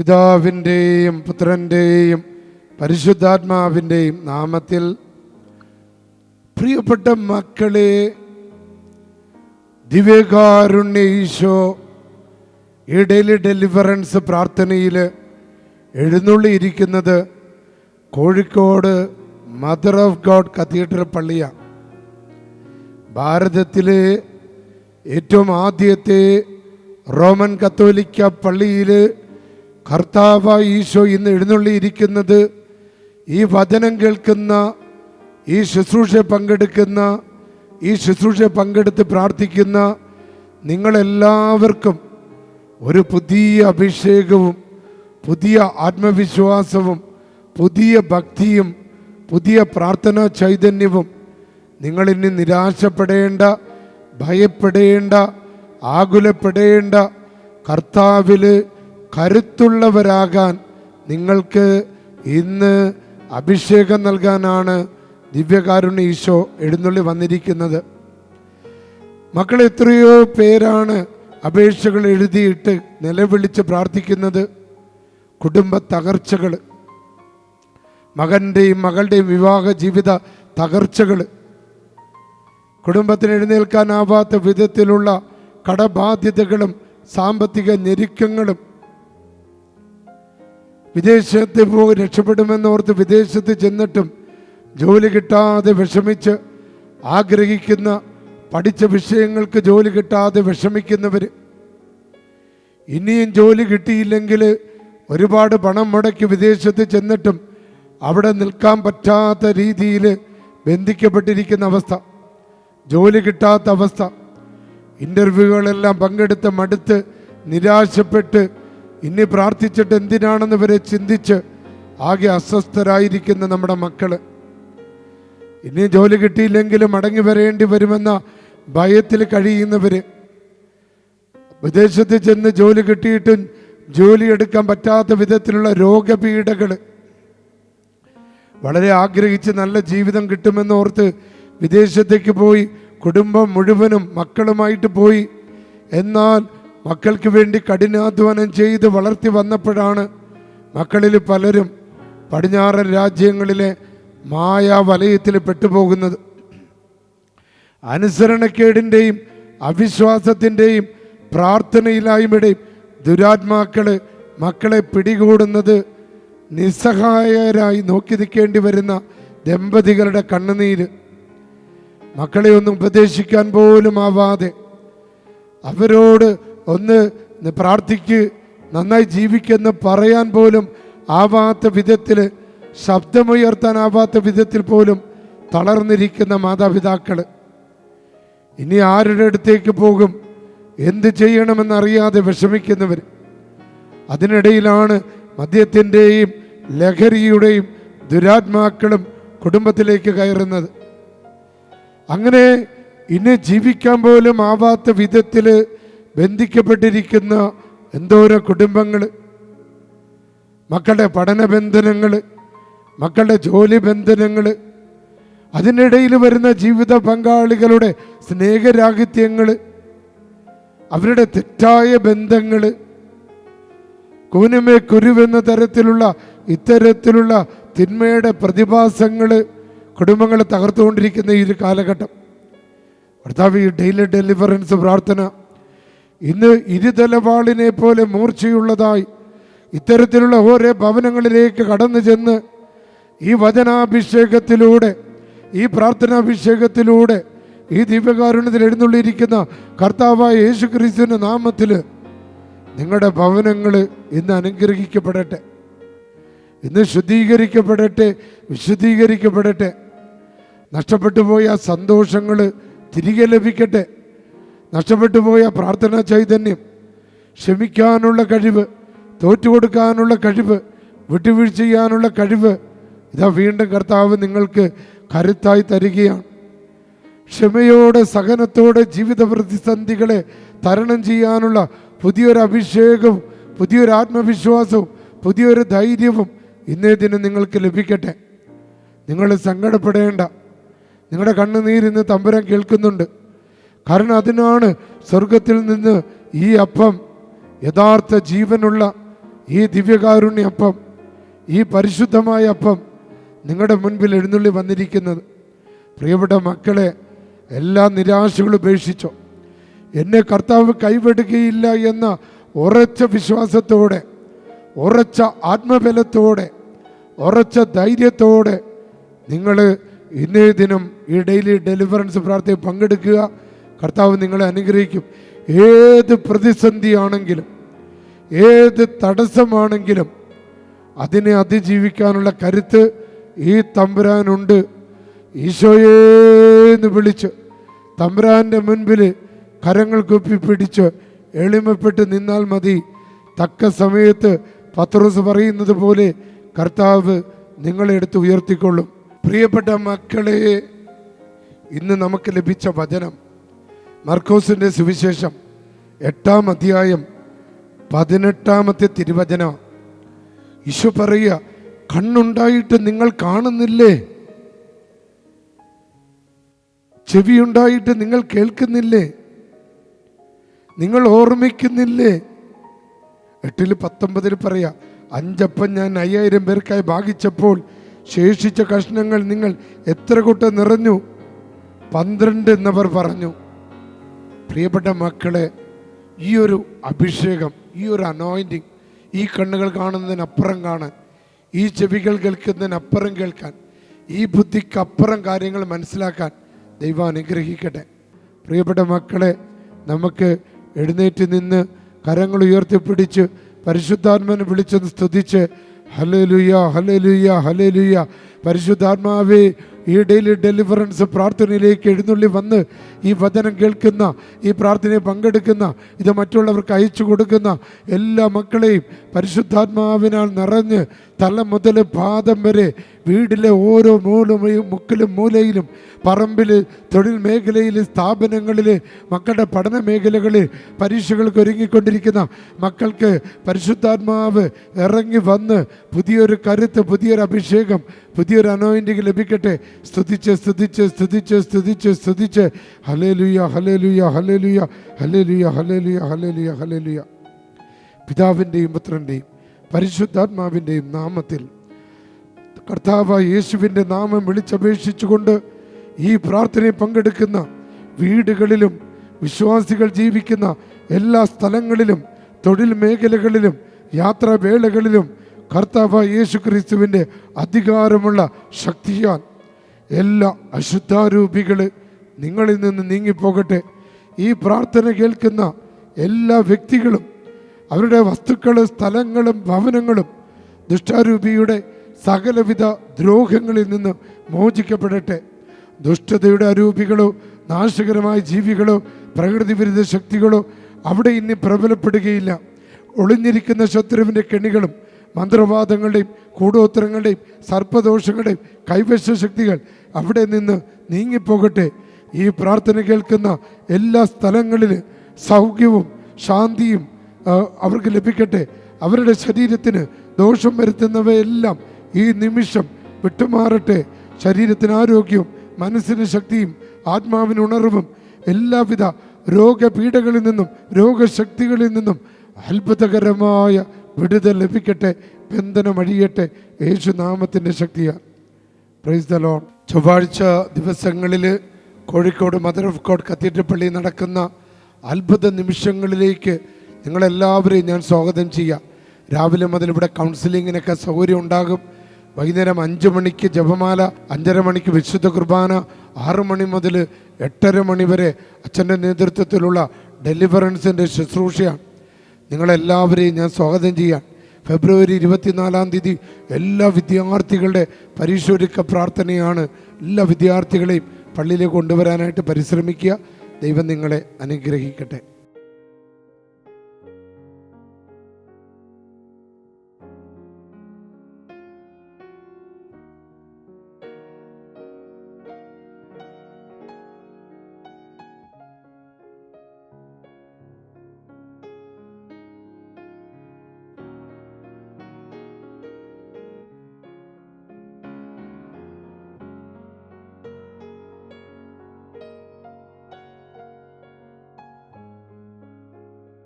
പിതാവിന്റെയും പുത്രന്റെയും പരിശുദ്ധാത്മാവിന്റെയും നാമത്തിൽ പ്രിയപ്പെട്ട മക്കളെ ദിവ്യകാരുണ്യ ഈശോ ഈ ഡെയിലി ഡെലിവറൻസ് പ്രാർത്ഥനയിൽ എഴുന്നള്ളിയിരിക്കുന്നത് Kozhikode mother of god cathedral പള്ളിയാണ്. ഭാരതത്തിലെ ഏറ്റവും ആദ്യത്തെ റോമൻ കത്തോലിക്ക പള്ളിയിൽ കർത്താവ് ഈശോ ഇന്ന് എഴുന്നള്ളിയിരിക്കുന്നത് ഈ വചനം കേൾക്കുന്ന ഈ ശുശ്രൂഷ പങ്കെടുക്കുന്ന ഈ ശുശ്രൂഷ പങ്കെടുത്ത് പ്രാർത്ഥിക്കുന്ന നിങ്ങളെല്ലാവർക്കും ഒരു പുതിയ അഭിഷേകവും പുതിയ ആത്മവിശ്വാസവും പുതിയ ഭക്തിയും പുതിയ പ്രാർത്ഥനാ ചൈതന്യവും നിങ്ങളിനി നിരാശപ്പെടേണ്ട ഭയപ്പെടേണ്ട ആകുലപ്പെടേണ്ട കർത്താവിൽ കരുത്തുള്ളവരാകാൻ നിങ്ങൾക്ക് ഇന്ന് അഭിഷേകം നൽകാനാണ് ദിവ്യകാരുണ്യ ഈശോ എഴുന്നള്ളി വന്നിരിക്കുന്നത്. മക്കൾ എത്രയോ പേരാണ് അപേക്ഷകൾ എഴുതിയിട്ട് നിലവിളിച്ച് പ്രാർത്ഥിക്കുന്നത്. കുടുംബ തകർച്ചകൾ മകന്റെയും മകളുടെയും വിവാഹ ജീവിത തകർച്ചകൾ കുടുംബത്തിന് എഴുന്നേൽക്കാനാവാത്ത വിധത്തിലുള്ള കടബാധ്യതകളും സാമ്പത്തിക ഞെരുക്കങ്ങളും വിദേശത്ത് പോയി രക്ഷപ്പെടുമെന്നോർത്ത് വിദേശത്ത് ചെന്നിട്ടും ജോലി കിട്ടാതെ വിഷമിച്ച് ആഗ്രഹിക്കുന്ന പഠിച്ച വിഷയങ്ങൾക്ക് ജോലി കിട്ടാതെ വിഷമിക്കുന്നവർ ഇനിയും ജോലി കിട്ടിയില്ലെങ്കിൽ ഒരുപാട് പണം മുടക്കി വിദേശത്ത് ചെന്നിട്ടും അവിടെ നിൽക്കാൻ പറ്റാത്ത രീതിയിൽ ബന്ധിക്കപ്പെട്ടിരിക്കുന്ന അവസ്ഥ. ജോലി കിട്ടാത്ത അവസ്ഥ. ഇന്റർവ്യൂകളെല്ലാം പങ്കെടുത്ത് മടുത്ത് നിരാശപ്പെട്ട് ഇനി പ്രാർത്ഥിച്ചിട്ട് എന്തിനാണെന്ന് വരെ ചിന്തിച്ച് ആകെ അസ്വസ്ഥരായിരിക്കുന്ന നമ്മുടെ മക്കൾ. ഇനി ജോലി കിട്ടിയില്ലെങ്കിലും മടങ്ങി വരേണ്ടി വരുമെന്ന ഭയത്തിൽ കഴിയുന്നവര്. വിദേശത്ത് ചെന്ന് ജോലി കിട്ടിയിട്ടും ജോലി എടുക്കാൻ പറ്റാത്ത വിധത്തിലുള്ള രോഗപീഠകൾ വളരെ ആഗ്രഹിച്ച് നല്ല ജീവിതം കിട്ടുമെന്ന് ഓർത്ത് വിദേശത്തേക്ക് പോയി കുടുംബം മുഴുവനും മക്കളുമായിട്ട് പോയി. എന്നാൽ മക്കൾക്ക് വേണ്ടി കഠിനാധ്വാനം ചെയ്ത് വളർത്തി വന്നപ്പോഴാണ് മക്കളിൽ പലരും പടിഞ്ഞാറൻ രാജ്യങ്ങളിലെ മായാവലയത്തിൽ പെട്ടുപോകുന്നത്. അനുസരണക്കേടിന്റെയും അവിശ്വാസത്തിന്റെയും പ്രാർത്ഥനയില്ലായ്മയുടെയും ദുരാത്മാക്കൾ മക്കളെ പിടികൂടുന്നത് നിസ്സഹായരായി നോക്കി നിൽക്കേണ്ടി വരുന്ന ദമ്പതികളുടെ കണ്ണുനീര്. മക്കളെ ഒന്നും ഉപദേശിക്കാൻ പോലും ആവാതെ അവരോട് ഒന്ന് പ്രാർത്ഥിക്ക് നന്നായി ജീവിക്കെന്ന് പറയാൻ പോലും ആവാത്ത വിധത്തിൽ ശബ്ദമുയർത്താനാവാത്ത വിധത്തിൽ പോലും തളർന്നിരിക്കുന്ന മാതാപിതാക്കൾ ഇനി ആരുടെ അടുത്തേക്ക് പോകും? എന്ത് ചെയ്യണമെന്നറിയാതെ വിഷമിക്കുന്നവർ അതിനിടയിലാണ് മദ്യത്തിന്റെയും ലഹരിയുടെയും ദുരാത്മാക്കളും കുടുംബത്തിലേക്ക് കയറുന്നത്. അങ്ങനെ ഇനി ജീവിക്കാൻ പോലും ആവാത്ത വിധത്തിൽ ബന്ധിക്കപ്പെട്ടിരിക്കുന്ന എന്തോരോ കുടുംബങ്ങൾ മക്കളുടെ പഠന ബന്ധനങ്ങൾ മക്കളുടെ ജോലി ബന്ധനങ്ങൾ അതിനിടയിൽ വരുന്ന ജീവിത പങ്കാളികളുടെ സ്നേഹരാഹിത്യങ്ങൾ അവരുടെ തെറ്റായ ബന്ധങ്ങൾ കൂനുമേ കുരുവെന്ന തരത്തിലുള്ള ഇത്തരത്തിലുള്ള തിന്മയുടെ പ്രതിഭാസങ്ങൾ കുടുംബങ്ങളെ തകർത്തുകൊണ്ടിരിക്കുന്ന ഈ ഒരു കാലഘട്ടം. ഭർത്താവ് ഈ ഡെയിലി ഡെലിവറൻസ് പ്രാർത്ഥന ഇന്ന് ഇരുതലവാളിനെ പോലെ മൂർച്ചയുള്ളതായി ഇത്തരത്തിലുള്ള ഓരോ ഭവനങ്ങളിലേക്ക് കടന്നു ചെന്ന് ഈ വചനാഭിഷേകത്തിലൂടെ ഈ പ്രാർത്ഥനാഭിഷേകത്തിലൂടെ ഈ ദിവ്യകാരുണ്യത്തിൽ എഴുന്നള്ളിയിരിക്കുന്ന കർത്താവായ യേശു ക്രിസ്തുവിന്റെ നാമത്തിൽ നിങ്ങളുടെ ഭവനങ്ങൾ ഇന്ന് അനുഗ്രഹിക്കപ്പെടട്ടെ. ഇന്ന് ശുദ്ധീകരിക്കപ്പെടട്ടെ വിശുദ്ധീകരിക്കപ്പെടട്ടെ. നഷ്ടപ്പെട്ടു പോയ സന്തോഷങ്ങൾ തിരികെ ലഭിക്കട്ടെ. നഷ്ടപ്പെട്ടു പോയ പ്രാർത്ഥനാ ചൈതന്യം ക്ഷമിക്കാനുള്ള കഴിവ് തോറ്റുകൊടുക്കാനുള്ള കഴിവ് വിട്ടുവീഴ്ച ചെയ്യാനുള്ള കഴിവ് ഇതാ വീണ്ടും കർത്താവ് നിങ്ങൾക്ക് കരുത്തായി തരികയാണ്. ക്ഷമയോടെ സഹനത്തോടെ ജീവിത പ്രതിസന്ധികളെ തരണം ചെയ്യാനുള്ള പുതിയൊരു അഭിഷേകവും പുതിയൊരു ആത്മവിശ്വാസവും പുതിയൊരു ധൈര്യവും ഇന്നേ ദിനം നിങ്ങൾക്ക് ലഭിക്കട്ടെ. നിങ്ങൾ സങ്കടപ്പെടേണ്ട. നിങ്ങളുടെ കണ്ണുനീരിന്ന് തമ്പുരാൻ കേൾക്കുന്നുണ്ട്. കാരണം അതിനാണ് സ്വർഗത്തിൽ നിന്ന് ഈ അപ്പം യഥാർത്ഥ ജീവനുള്ള ഈ ദിവ്യകാരുണ്യ അപ്പം ഈ പരിശുദ്ധമായ അപ്പം നിങ്ങളുടെ മുൻപിൽ എഴുന്നള്ളി വന്നിരിക്കുന്നത്. പ്രിയപ്പെട്ട മക്കളെ എല്ലാ നിരാശകളും ഉപേക്ഷിച്ചോ. എന്നെ കർത്താവ് കൈവിടുകയില്ല എന്ന ഉറച്ച വിശ്വാസത്തോടെ ഉറച്ച ആത്മബലത്തോടെ ഉറച്ച ധൈര്യത്തോടെ നിങ്ങൾ ഇന്നേ ദിനം ഈ ഡെയിലി ഡെലിവറൻസ് പ്രാർത്ഥന പങ്കെടുക്കുക. കർത്താവ് നിങ്ങളെ അനുഗ്രഹിക്കും. ഏത് പ്രതിസന്ധിയാണെങ്കിലും ഏത് തടസ്സമാണെങ്കിലും അതിനെ അതിജീവിക്കാനുള്ള കരുത്ത് ഈ തമ്പുരാനുണ്ട്. ഈശോയേന്ന് വിളിച്ച് തമ്പുരാന്റെ മുൻപിൽ കരങ്ങൾ കുപ്പി പിടിച്ച് എളിമപ്പെട്ട് നിന്നാൽ മതി. തക്ക സമയത്ത് പത്രോസ് പറയുന്നത് പോലെ കർത്താവ് നിങ്ങളെ എടുത്ത് ഉയർത്തിക്കൊള്ളും. പ്രിയപ്പെട്ട മക്കളെ ഇന്ന് നമുക്ക് ലഭിച്ച വചനം മർക്കോസിന്റെ സുവിശേഷം എട്ടാം അധ്യായം പതിനെട്ടാമത്തെ തിരുവചനം. ഈശോ പറയുക കണ്ണുണ്ടായിട്ട് നിങ്ങൾ കാണുന്നില്ലേ? ചെവിയുണ്ടായിട്ട് നിങ്ങൾ കേൾക്കുന്നില്ലേ? നിങ്ങൾ ഓർമ്മിക്കുന്നില്ലേ? എട്ടിൽ പത്തൊമ്പതിൽ പറയാ അഞ്ചപ്പം ഞാൻ അയ്യായിരം പേർക്കായി ഭാഗിച്ചപ്പോൾ ശേഷിച്ച കഷ്ണങ്ങൾ നിങ്ങൾ എത്ര കൂട്ടം നിറഞ്ഞു? പന്ത്രണ്ട് എന്നവർ പറഞ്ഞു. പ്രിയപ്പെട്ട മക്കളെ ഈ ഒരു അഭിഷേകം ഈ ഒരു അനോയിന്റിങ് ഈ കണ്ണുകൾ കാണുന്നതിനപ്പുറം കാണാൻ ഈ ചെവികൾ കേൾക്കുന്നതിനപ്പുറം കേൾക്കാൻ ഈ ബുദ്ധിക്കപ്പുറം കാര്യങ്ങൾ മനസ്സിലാക്കാൻ ദൈവം അനുഗ്രഹിക്കട്ടെ. പ്രിയപ്പെട്ട മക്കളെ നമുക്ക് എഴുന്നേറ്റ് നിന്ന് കരങ്ങൾ ഉയർത്തിപ്പിടിച്ച് പരിശുദ്ധാത്മനെ വിളിച്ചൊന്ന് സ്തുതിച്ച് ഹലലുയ ഹലലുയ ഹലേലുയ പരിശുദ്ധാത്മാവേ ഈ ഡെയിലി ഡെലിവറൻസ് പ്രാർത്ഥനയിലേക്ക് എഴുന്നള്ളി വന്ന് ഈ വചനം കേൾക്കുന്ന ഈ പ്രാർത്ഥനയിൽ പങ്കെടുക്കുന്ന ഇത് മറ്റുള്ളവർക്ക് അയച്ചു കൊടുക്കുന്ന എല്ലാ മക്കളെയും പരിശുദ്ധാത്മാവിനാൽ നിറഞ്ഞ് തല മുതൽ പാദം വരെ വീടിലെ ഓരോ മൂലമയും മുക്കിലും മൂലയിലും പറമ്പിൽ തൊഴിൽ മേഖലയിൽ സ്ഥാപനങ്ങളിൽ മക്കളുടെ പഠന മേഖലകളിൽ പരീക്ഷകൾക്ക് ഒരുങ്ങിക്കൊണ്ടിരിക്കുന്ന മക്കൾക്ക് പരിശുദ്ധാത്മാവ് ഇറങ്ങി വന്ന് പുതിയൊരു കരുത്ത് പുതിയൊരു അഭിഷേകം പുതിയൊരു അനോയിന്റിങ് ലഭിക്കട്ടെ. സ്തുതിച്ച് സ്തുതിച്ച് സ്തുതിച്ച് സ്തുതിച്ച് സ്തുതിച്ച്. ഹലേലുയ ഹലേലുയ ഹലേലുയ ഹലേലുയ ഹലേലുയ ഹലേലുയ ഹലേലുയ പിതാവിന്റെയും പുത്രന്റെയും പരിശുദ്ധാത്മാവിന്റെയും നാമത്തിൽ കർത്താവ് യേശുവിന്റെ നാമം വിളിച്ചപേക്ഷിച്ചുകൊണ്ട് ഈ പ്രാർത്ഥനയിൽ പങ്കെടുക്കുന്ന വീടുകളിലും വിശ്വാസികൾ ജീവിക്കുന്ന എല്ലാ സ്ഥലങ്ങളിലും തൊഴിൽ മേഖലകളിലും യാത്രാവേളകളിലും കർത്താവ് യേശു ക്രിസ്തുവിന്റെ അധികാരമുള്ള ശക്തിയാൽ എല്ലാ അശുദ്ധാരൂപികൾ നിങ്ങളിൽ നിന്ന് നീങ്ങിപ്പോകട്ടെ. ഈ പ്രാർത്ഥന കേൾക്കുന്ന എല്ലാ വ്യക്തികളും അവരുടെ വസ്തുക്കളും സ്ഥലങ്ങളും ഭവനങ്ങളും ദുഷ്ടാരൂപിയുടെ സകലവിധ ദ്രോഹങ്ങളിൽ നിന്ന് മോചിക്കപ്പെടട്ടെ. ദുഷ്ടതയുടെ അരൂപികളോ നാശകരമായ ജീവികളോ പ്രകൃതി വിരുദ്ധ ശക്തികളോ അവിടെ ഇനി പ്രബലപ്പെടുകയില്ല. ഒളിഞ്ഞിരിക്കുന്ന ശത്രുവിന്റെ കെണികളും മന്ത്രവാദങ്ങളുടെയും കൂടോത്തരങ്ങളുടെയും സർപ്പദോഷങ്ങളുടെയും കൈവശ ശക്തികൾ അവിടെ നിന്ന് നീങ്ങിപ്പോകട്ടെ. ഈ പ്രാർത്ഥന കേൾക്കുന്ന എല്ലാ സ്ഥലങ്ങളിലും സൗഖ്യവും ശാന്തിയും അവർക്ക് ലഭിക്കട്ടെ. അവരുടെ ശരീരത്തിന് ദോഷം വരുത്തുന്നവയെല്ലാം ഈ നിമിഷം വിട്ടുമാറട്ടെ. ശരീരത്തിന് ആരോഗ്യവും മനസ്സിന് ശക്തിയും ആത്മാവിന് ഉണർവും എല്ലാവിധ രോഗപീഠകളിൽ നിന്നും രോഗശക്തികളിൽ നിന്നും അത്ഭുതകരമായ വിടുതൽ ലഭിക്കട്ടെ ബന്ധനം അഴിയട്ടെ യേശുനാമത്തിന്റെ ശക്തിയാണ്. പ്രൈസ് ദ ലോൺ ചൊവ്വാഴ്ച ദിവസങ്ങളിൽ Kozhikode mother of God cathedral പള്ളി നടക്കുന്ന അത്ഭുത നിമിഷങ്ങളിലേക്ക് നിങ്ങളെല്ലാവരെയും ഞാൻ സ്വാഗതം ചെയ്യാം. രാവിലെ മുതൽ ഇവിടെ കൗൺസിലിങ്ങിനൊക്കെ സൗകര്യം ഉണ്ടാകും. വൈകുന്നേരം അഞ്ച് മണിക്ക് ജപമാല അഞ്ചര മണിക്ക് വിശുദ്ധ കുർബാന ആറു മണി മുതൽ എട്ടര മണി വരെ അച്ഛന്റെ നേതൃത്വത്തിലുള്ള ഡെലിവറൻസിന്റെ ശുശ്രൂഷയാണ്. നിങ്ങളെല്ലാവരെയും ഞാൻ സ്വാഗതം ചെയ്യാൻ. ഫെബ്രുവരി ഇരുപത്തിനാലാം തീയതി എല്ലാ വിദ്യാർത്ഥികളുടെ പരീക്ഷൊരുക്ക പ്രാർത്ഥനയാണ് എല്ലാ വിദ്യാർത്ഥികളെയും പള്ളിയിലേക്ക് കൊണ്ടുവരാനായിട്ട് പരിശ്രമിക്കുക. ദൈവം നിങ്ങളെ അനുഗ്രഹിക്കട്ടെ.